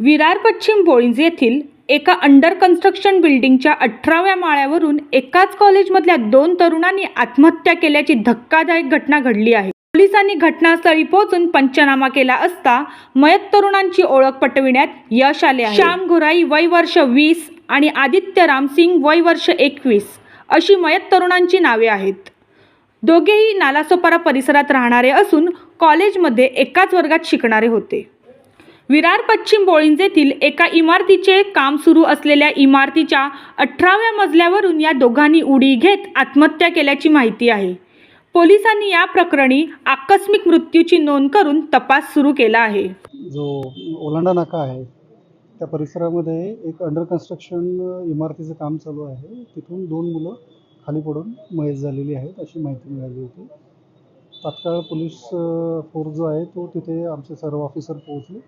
विरार पश्चिम बोळींज येथील एका अंडर कन्स्ट्रक्शन बिल्डिंगच्या अठराव्या माळ्यावरून एकाच कॉलेजमधल्या दोन तरुणांनी आत्महत्या केल्याची धक्कादायक घटना घडली आहे. पोलिसांनी घटनास्थळी पोहोचून पंचनामा केला असता मयत तरुणांची ओळख पटविण्यात यश आले आहे. श्याम घुराई वय वर्ष वीस आणि आदित्य रामसिंग वय वर्ष एकवीस अशी मयत तरुणांची नावे आहेत. दोघेही नालासोपारा परिसरात राहणारे असून कॉलेजमध्ये एकाच वर्गात शिकणारे होते. विरार पश्चिम बोळिंजेतील एका इमारतीचे काम सुरू असलेल्या इमारतीच्या अठराव्या मजल्यावरून या दोघांनी उडी घेत आत्महत्या केल्याची माहिती आहे. पोलिसांनी या प्रकरणी आकस्मिक मृत्यूची नोंद करून तपास सुरू केला आहे. जो ओलांडा नाका आहे त्या परिसरामध्ये एक अंडर कन्स्ट्रक्शन इमारतीचं काम चालू आहे. तिथून दोन मुलं खाली पडून मयत झालेली आहेत अशी माहिती मिळाली होती. तात्काळ पोलीस फोर्स जो आहे तो तिथे आमचे सर्व ऑफिसर पोहोचले.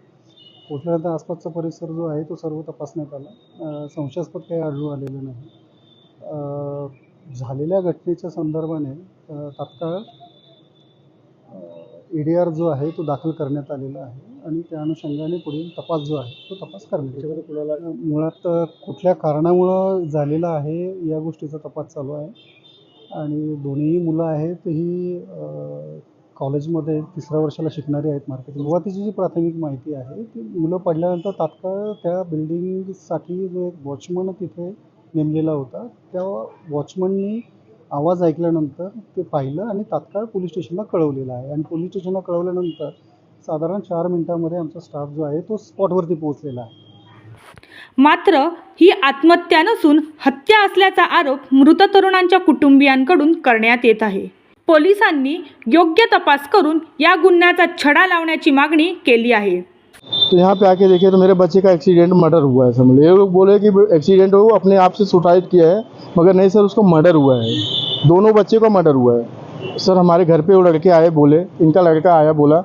पोहोचल्यानंतर आसपासचा परिसर जो आहे तो सर्व तपासण्यात आला. संशयास्पद काही आढळून आलेलं नाही. झालेल्या घटनेच्या संदर्भाने तात्काळ ई डी आर जो आहे तो दाखल करण्यात आलेला आहे आणि त्या अनुषंगाने पुढील तपास जो आहे तो तपास करण्यात. कुणाला मुळात कुठल्या कारणामुळं झालेला आहे या गोष्टीचा तपास चालू आहे. आणि दोन्ही मुलं आहेत ही कॉलेजमध्ये तिसऱ्या वर्षाला शिकणारी आहेत मार्केटिंग. सुरुवातीची जी प्राथमिक माहिती आहे ती मुलं पडल्यानंतर तात्काळ त्या बिल्डिंगसाठी जो एक वॉचमन तिथे नेमलेला होता त्या वॉचमननी आवाज ऐकल्यानंतर ते पाहिलं आणि तात्काळ पोलीस स्टेशनला कळवलेलं आहे. आणि पोलीस स्टेशनला कळवल्यानंतर साधारण चार मिनिटांमध्ये आमचा स्टाफ जो आहे तो स्पॉटवरती पोहोचलेला आहे. मात्र ही आत्महत्या नसून हत्या असल्याचा आरोप मृत तरुणांच्या कुटुंबियांकडून करण्यात येत आहे. पोलिसांनी योग्य तपास करून या गुन्ह्याचा छडा लावण्याची मागणी केली आहे. तो यहाँ पे आके देखिए तो मेरे बच्चे का एक्सीडेंट मर्डर हुआ है, समझ ये लोग बोले कि एक्सीडेंट वो अपने आप से सुसाइड किया है, मगर नहीं सर, उसको मर्डर हुआ है। दोनों बच्चे का मर्डर हुआ है। सर, हमारे घर पे वो लड़के आए, बोले, इनका लड़का आया, बोला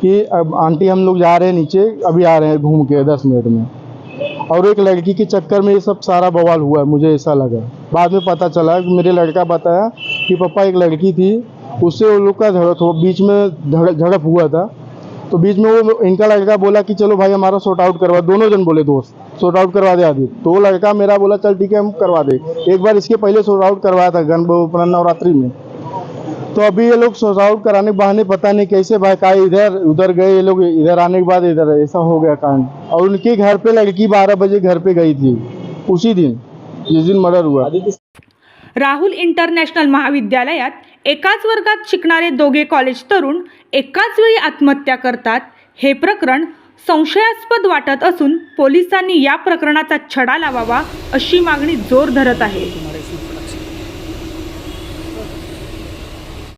कि अब आंटी हम लोग जा रहे हैं नीचे, अभी आ रहे हैं घूम के, दस मिनट में। और एक लड़की के चक्कर में ये सब सारा बवाल हुआ है, मुझे ऐसा लगा। बाद में पता चला, मेरे लड़का बताया कि पापा एक लड़की थी उससे वो लोग का झड़प बीच में झड़प हुआ था। तो बीच में वो इनका लड़का बोला कि चलो भाई हमारा सॉर्ट आउट करवा। दोनों जन बोले दोस्त सॉर्ट आउट करवा दे आदि। तो लड़का मेरा बोला, चल ठीक है, हम करवा दे। एक बार इसके पहले सॉर्ट आउट करवाया था गण नवरात्रि में। तो अभी ये लोग शॉर्ट आउट कराने बहाने पता नहीं कैसे भाई का इधर उधर गए ये लोग, इधर आने के बाद इधर ऐसा हो गया कांड। और उनके घर पे लड़की बारह बजे घर पे गई थी, उसी दिन, जिस दिन मर्डर हुआ। राहुल इंटरनेशनल महाविद्यालयात एकाच वर्गात शिकणारे दोघे कॉलेज तरुण एकाच वेळी आत्महत्या करतात. हे प्रकरण संशयास्पद वाटत असून पोलिसांनी या प्रकरणाचा छडा लावावा अशी मागणी जोर धरत आहे.